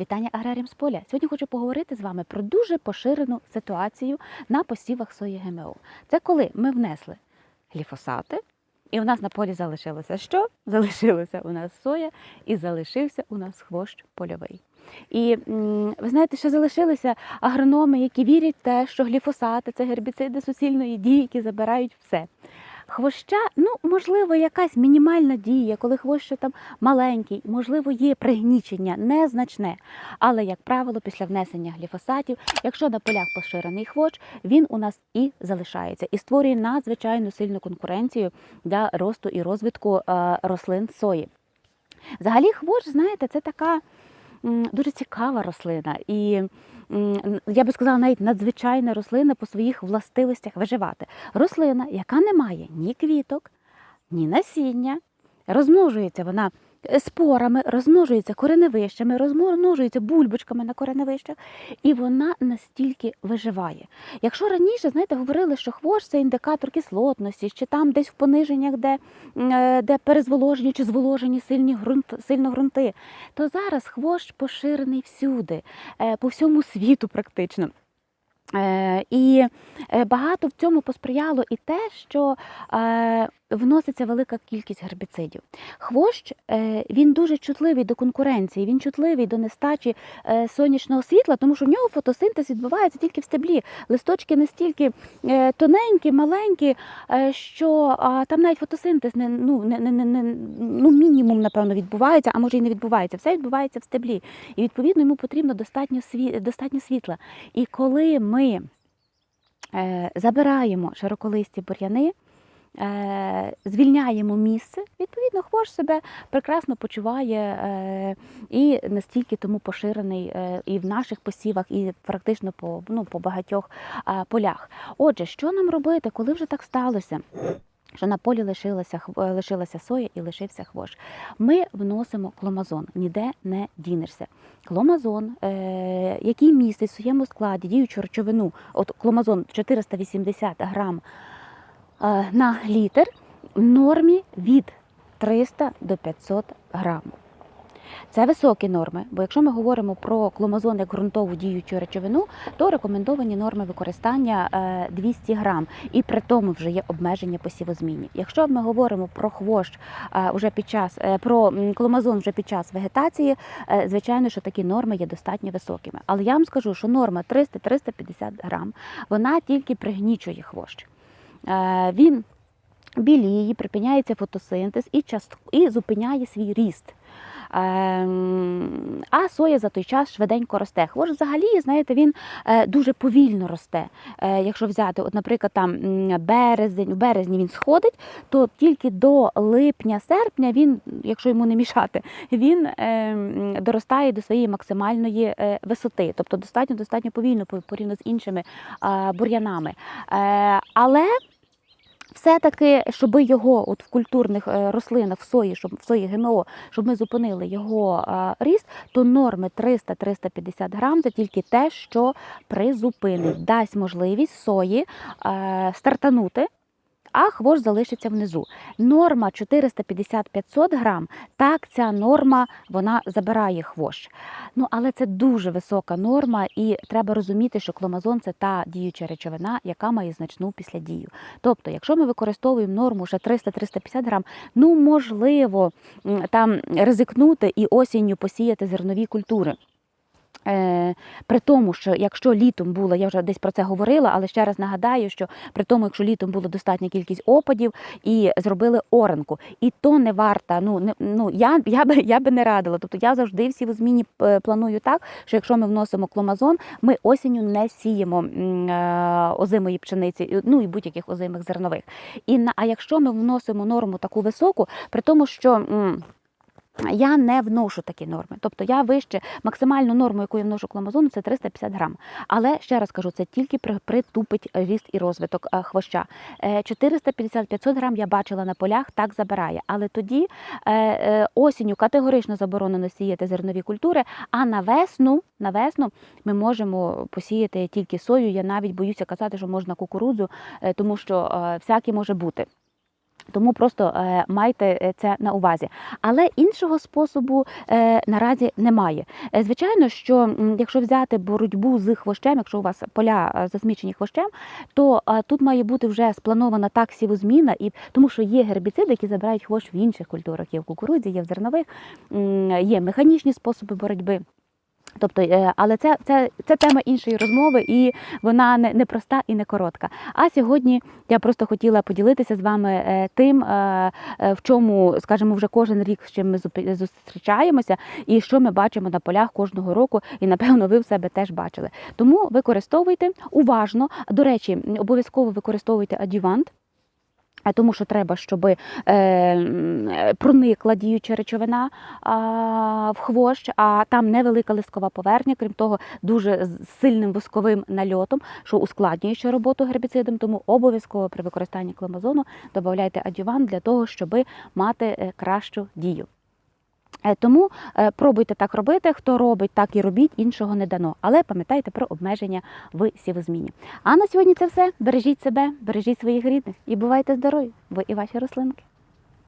Вітання аграріям з поля. Сьогодні хочу поговорити з вами про дуже поширену ситуацію на посівах сої ГМО. Це коли ми внесли гліфосати, і у нас на полі залишилося що? Залишилося у нас соя і залишився у нас хвощ польовий. І ви знаєте, що залишилися агрономи, які вірять в те, що гліфосати це гербіциди суцільної дії, які забирають все. Хвоща, ну можливо, якась мінімальна дія, коли хвощ там маленький, можливо, є пригнічення незначне. Але, як правило, після внесення гліфосатів, якщо на полях поширений хвощ, він у нас і залишається і створює надзвичайно сильну конкуренцію для росту і розвитку е, рослин сої. Взагалі, хвощ, знаєте, це така дуже цікава рослина. І я би сказала, навіть надзвичайна рослина по своїх властивостях виживати. Рослина, яка не має ні квіток, ні насіння, розмножується вона спорами, розмножується кореневищами, розмножується бульбочками на кореневищах, і вона настільки виживає. Якщо раніше, знаєте, говорили, що хвощ це індикатор кислотності, чи там десь в пониженнях, де, е, де перезволожені чи зволожені сильні ґрунт, сильно ґрунти, то зараз хвощ поширений всюди, е, по всьому світу практично. Е, І багато в цьому посприяло і те, що вноситься велика кількість гербіцидів. Хвощ е, він дуже чутливий до конкуренції, він чутливий до нестачі е, сонячного світла, тому що в нього фотосинтез відбувається тільки в стеблі. Листочки настільки е, тоненькі, маленькі, що там навіть фотосинтез не, ну, не, не, не, ну, мінімум, напевно, відбувається, а може і не відбувається. Все відбувається в стеблі. І відповідно йому потрібно достатньо, достатньо світла. І коли ми забираємо широколисті бур'яни, звільняємо місце, відповідно, хвощ себе прекрасно почуває е, і настільки тому поширений е, і в наших посівах, і практично по, ну, по багатьох е, полях. Отже, що нам робити, коли вже так сталося? Що на полі лишилася, е, лишилася соя і лишився хвощ. Ми вносимо кломазон, ніде не дінешся. Кломазон, е, який містить в своєму складі діючу речовину, от кломазон 480 грам е, на літр, в нормі від 300 до 500 грам. Це високі норми, бо якщо ми говоримо про кломазон як ґрунтову діючу речовину, то рекомендовані норми використання е, 200 грам, і при тому вже є обмеження по сівозміні. Якщо ми говоримо про хвощ е, вже під час е, про кломазон вже під час вегетації, е, звичайно, що такі норми є достатньо високими. Але я вам скажу, що норма 300-350 грам, вона тільки пригнічує хвощ. Е, Він біліє, припиняється фотосинтез і, част... і зупиняє свій ріст. Ем, А соя за той час швиденько росте. Хвощ взагалі, знаєте, він е, дуже повільно росте. Е, Якщо взяти, от, наприклад, там березень, в березні він сходить, то тільки до липня-серпня він, якщо йому не мішати, він е, доростає до своєї максимальної е, висоти, тобто достатньо достатньо повільно по- порівняно з іншими бур'янами. Е, Але все-таки, щоб його от в культурних е, рослинах, в сої, щоб в сої ГМО, щоб ми зупинили його ріст, то норми 300-350 грам це тільки те, що призупинить, дасть можливість сої е, стартанути. А хвощ залишиться внизу. Норма 450-500 грам. Так, ця норма вона забирає хвощ. Ну але це дуже висока норма, і треба розуміти, що кломазон це та діюча речовина, яка має значну післядію. Тобто, якщо ми використовуємо норму ще 300-350 грам, ну можливо там ризикнути і осінню посіяти зернові культури. Е, при тому, що якщо літом було, я вже десь про це говорила, але ще раз нагадаю, що при тому, якщо літом було достатня кількість опадів і зробили оранку, і то не варта. Ну не ну я, я би я би не радила. Тобто я завжди всі в зміні е, планую так, що якщо ми вносимо кломазон, ми осінню не сіємо е, озимої пшениці, ну і будь-яких озимих зернових. І на а якщо ми вносимо норму таку високу, при тому, що я не вношу такі норми. Тобто я вище максимальну норму, яку я вношу кломазону, це 350 грам. Але ще раз кажу, це тільки при- притупить ріст і розвиток е, хвоща. Е, 450-500 грам я бачила на полях, так забирає. Але тоді е, е, осінню категорично заборонено сіяти зернові культури, а на весну, на весну ми можемо посіяти тільки сою. Я навіть боюся казати, що можна кукурудзу, е, тому що е, всяке може бути. Тому просто е, майте е, це на увазі. Але іншого способу е, наразі немає. Звичайно, що якщо взяти боротьбу з хвощем, якщо у вас поля засмічені хвощем, то тут має бути вже спланована так сівозміна, і тому що є гербіциди, які забирають хвощ в інших культурах. Є в кукурудзі, є в зернових, є механічні способи боротьби. Тобто, е, але це, це, це тема іншої розмови, і вона не, не проста і не коротка. А сьогодні я просто хотіла поділитися з вами е, тим, е, в чому, скажімо, вже кожен рік з чим ми зустрічаємося, і що ми бачимо на полях кожного року, і напевно ви в себе теж бачили. Тому використовуйте уважно. До речі, обов'язково використовуйте адювант. Тому, що треба, щоб е, проникла діюча речовина в хвощ, а там невелика лискова поверхня, крім того, дуже сильним восковим нальотом, що ускладнює ще роботу гербіцидом. Тому обов'язково при використанні клемазону додавайте адювант для того, щоб мати е, кращу дію. Е, Тому е, пробуйте так робити. Хто робить, так і робіть, іншого не дано. Але пам'ятайте про обмеження в сівозміні. А на сьогодні це все. Бережіть себе, бережіть своїх рідних і бувайте здорові, ви і ваші рослинки.